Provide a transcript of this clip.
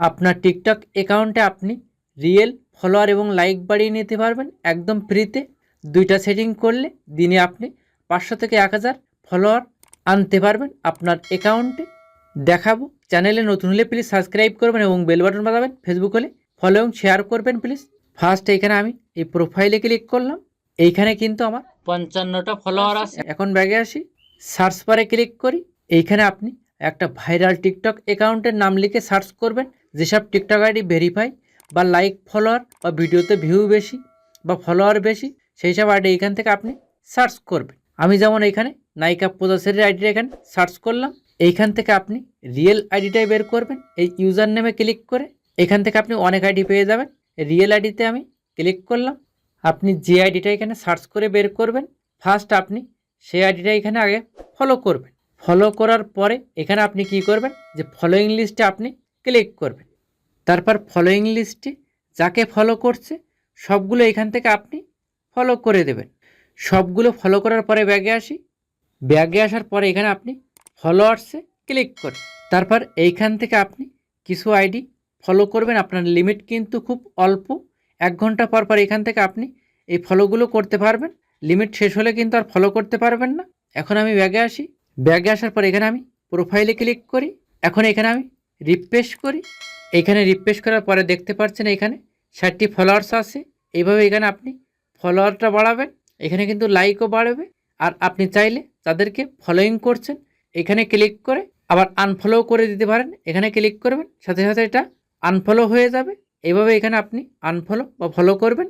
আপনার টিকটক অ্যাকাউন্টে আপনি রিয়েল ফলোয়ার এবং লাইক বাড়িয়ে নিতে পারবেন একদম ফ্রিতে। দুইটা সেটিং করলে দিনে আপনি পাঁচশো থেকে এক হাজার ফলোয়ার আনতে পারবেন আপনার অ্যাকাউন্টে। দেখাবো চ্যানেলে নতুন হলে প্লিজ সাবস্ক্রাইব করবেন এবং বেল বাটন বাজাবেন। ফেসবুক হলে ফলো এবং শেয়ার করবেন প্লিজ ফার্স্ট এখানে আমি এই প্রোফাইলে ক্লিক করলাম। এইখানে কিন্তু আমার পঞ্চান্নটা ফলোয়ার আছে। এখন ব্যাগে আসি। সার্চ বারে ক্লিক করি। এইখানে আপনি একটা ভাইরাল টিকটক অ্যাকাউন্টের নাম লিখে সার্চ করবেন। যেসব টিকটক আইডি ভেরিফাই বা লাইক ফলোয়ার বা ভিডিওতে ভিউ বেশি বা ফলোয়ার বেশি সেই সব আইডি এখান থেকে আপনি সার্চ করবেন। আমি যেমন এখানে নায়িকা পদাসের আইডিটা এখানে সার্চ করলাম, এইখান থেকে আপনি রিয়েল আইডিটাই বের করবেন, এই ইউজার নেমে ক্লিক করে এখান থেকে আপনি অনেক আইডি পেয়ে যাবেন। রিয়েল আইডিতে আমি ক্লিক করলাম, আপনি যে আইডিটা এখানে সার্চ করে বের করবেন ফার্স্ট আপনি সেই আইডিটা এখানে আগে ফলো করবেন। ফলো করার পরে এখানে আপনি কি করবেন, যে ফলোয়িং লিস্টে আপনি ক্লিক করবেন তারপর ফলোয়িং লিস্টে যাকে ফলো করছে, সবগুলো এখান থেকে আপনি ফলো করে দেবেন। সবগুলো ফলো করার পরে ব্যাগে আসি। ব্যাগে আসার পরে এখানে আপনি ফলোয়ার্সে ক্লিক করেন। তারপর এইখান থেকে আপনি কিছু আইডি ফলো করবেন। আপনার লিমিট কিন্তু খুব অল্প। এক ঘণ্টা পর পর এখান থেকে আপনি এই ফলোগুলো করতে পারবেন। লিমিট শেষ হলে কিন্তু আর ফলো করতে পারবেন না। এখন আমি ব্যাগে আসি। ব্যাগে আসার পর এখানে আমি প্রোফাইলে ক্লিক করি। এখন এখানে আমি রিফ্রেশ করি। এখানে রিফ্রেশ করার পরে দেখতে পাচ্ছেন এখানে ষাটটি ফলোয়ার্স আছে। এইভাবে এখানে আপনি ফলোয়ারটা বাড়াবেন। এখানে কিন্তু লাইকও বাড়বে। আর আপনি চাইলে তাদেরকে ফলোয়িং করছেন। এখানে ক্লিক করে আবার আনফলো করে দিতে পারেন। এখানে ক্লিক করবেন, সাথে সাথে এটা আনফলো হয়ে যাবে। এইভাবে এখানে আপনি আনফলো বা ফলো করবেন।